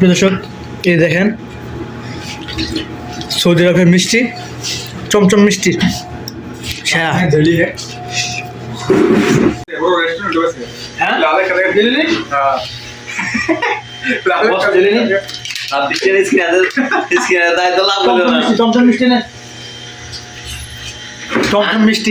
সুপ্রিয় দর্শক এই দেখেন সৌদি আরবের মিষ্টি চমচম মিষ্টি। হ্যাঁ? চমচম মিষ্টি না। চমচম মিষ্টি।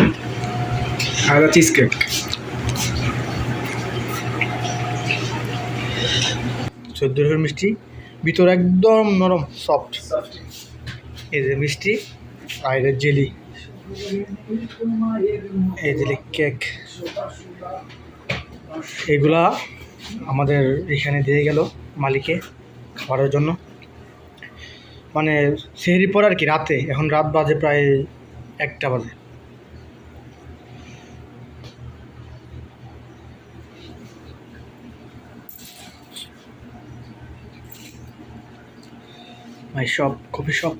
আর চিজ কেক চোদ্দ রকমের মিষ্টি। ভিতর একদম নরম সফট এই যে মিষ্টি আর এটা জেলি। এই জেলি কেক এগুলা আমাদের এখানে দিয়ে গেল মালিকে খাবারের জন্য। মানে সেহরি পর আর কি? রাতে। এখন রাত বাজে প্রায় একটা বাজে। My shop coffee shop